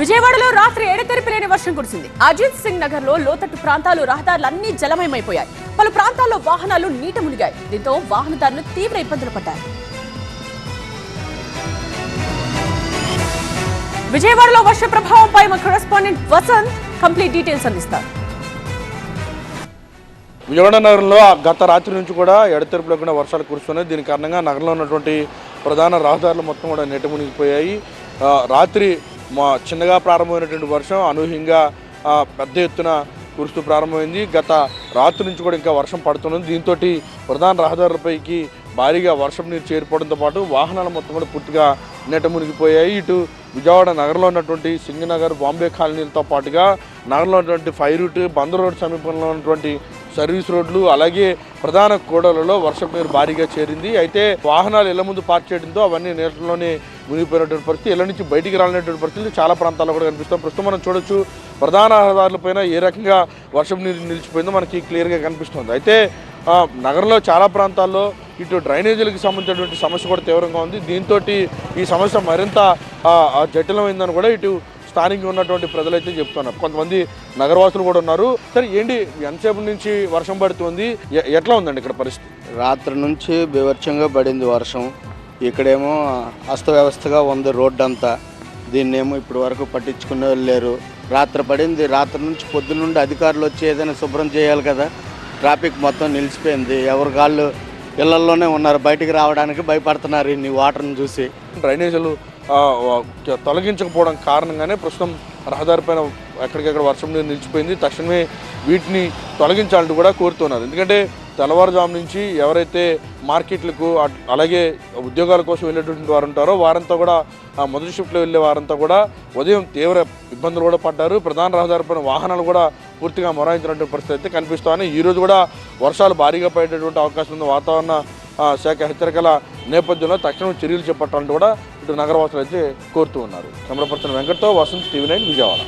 విజయవాడలో రాత్రి ఎడతెరిపి లేని వర్షం కురిసింది. అజిత్ సింగ్ నగర్లో లోతట్టు ప్రాంతాలు రహదారులన్నీ జలమయమైపోయాయి. పలు ప్రాంతాల్లో వాహనాలు నీట మునిగాయి. దీంతో వాహనదారులు తీవ్ర ఇబ్బందులు పడ్డారు. విజయవాడలో వర్ష ప్రభావంపై మా కరెస్పాండెంట్ వసంత్ కంప్లీట్ డీటెయిల్స్ అందిస్తారు. విజయవాడ నగరంలో గత రాత్రి నుంచి కూడా ఎడతెరిపి లేకుండా వర్షాలు కురుస్తున్నాయి. దీని కారణంగా నగరంలో ఉన్నటువంటి ప్రధాన రహదారులు మొత్తం కూడా నీట మునిగిపోయాయి. రాత్రి మా చిన్నగా ప్రారంభమైనటువంటి వర్షం అనూహ్యంగా పెద్ద ఎత్తున కురుస్తూ ప్రారంభమైంది. గత రాత్రి నుంచి కూడా ఇంకా వర్షం పడుతున్నది. దీంతో ప్రధాన రహదారులపైకి భారీగా వర్షం నీరు చేరిపోవడంతో పాటు వాహనాలు మొత్తం కూడా పూర్తిగా నెట్ట మునిగిపోయాయి. ఇటు విజయవాడ నగరంలో ఉన్నటువంటి సింగనగర్ బాంబే కాలనీలతో పాటుగా నగరంలో ఉన్నటువంటి ఫైవ్ రూట్ బందర్ రోడ్ సమీపంలో ఉన్నటువంటి సర్వీస్ రోడ్లు అలాగే ప్రధాన కూడలలో వర్షపు నీరు భారీగా చేరింది. అయితే వాహనాలు ఇళ్ళ ముందు పార్క్ చేయడంతో అవన్నీ నీటిలోనే మునిగిపోయినటువంటి పరిస్థితి. ఇళ్ళ నుంచి బయటికి రాలినటువంటి పరిస్థితులు చాలా ప్రాంతాల్లో కూడా కనిపిస్తాం ప్రస్తుతం మనం చూడొచ్చు ప్రధాన రహదారులపైన ఏ రకంగా వర్షపు నీరు నిలిచిపోయిందో మనకి క్లియర్గా కనిపిస్తుంది. అయితే నగరంలో చాలా ప్రాంతాల్లో ఇటు డ్రైనేజీలకు సంబంధించినటువంటి సమస్య కూడా తీవ్రంగా ఉంది. దీంతో ఈ సమస్య మరింత జటిలమైందని కూడా ఇటు స్థానికంగా ఉన్నటువంటి ప్రజలైతే చెప్తున్నారు. కొంతమంది నగరవాసులు కూడా ఉన్నారు. సరే ఏంటి ఎంతసేపు నుంచి వర్షం పడుతుంది? ఎట్లా ఉందండి ఇక్కడ పరిస్థితి? రాత్రి నుంచి బీభత్సంగా పడింది వర్షం. ఇక్కడేమో అస్తవ్యవస్థగా ఉంది రోడ్డు అంతా దీన్నేమో ఇప్పటి వరకు పట్టించుకునే వాళ్ళు లేరు. రాత్రి పడింది రాత్రి నుంచి పొద్దున్నుండి అధికారులు వచ్చి ఏదైనా శుభ్రం చేయాలి కదా. ట్రాఫిక్ మొత్తం నిలిచిపోయింది. ఎవరి కాళ్ళు ఇళ్ళల్లోనే ఉన్నారు బయటికి రావడానికి భయపడుతున్నారు ఇన్ని వాటర్ని చూసి. డ్రైనేజీలు తొలగించకపోవడం కారణంగానే ప్రస్తుతం రహదారిపైన ఎక్కడికెక్కడ వర్షం నీరు నిలిచిపోయింది. తక్షణమే వీటిని తొలగించాలని కూడా కోరుతున్నారు. ఎందుకంటే తెల్లవారుజాము నుంచి ఎవరైతే మార్కెట్లకు అలాగే ఉద్యోగాల కోసం వెళ్ళేటువంటి వారు ఉంటారో వారంతా కూడా ఆ మొదటి షిఫ్ట్లో వెళ్ళే వారంతా కూడా ఉదయం తీవ్ర ఇబ్బందులు కూడా పడ్డారు. ప్రధాన రహదారిపైన వాహనాలు కూడా పూర్తిగా మొరాయించినటువంటి పరిస్థితి అయితే కనిపిస్తోంది. ఈ రోజు కూడా వర్షాలు భారీగా పడేటటువంటి అవకాశం ఉంది. వాతావరణ శాఖ హెచ్చరికల నేపథ్యంలో తక్షణం చర్యలు చేపట్టాలని కూడా ఇటు నగరవాసులు అయితే కోరుతూ ఉన్నారు. కెమెరా పర్సన్ వెంకట్తో వసంత్ టీవీ నైన్ విజయవాడ.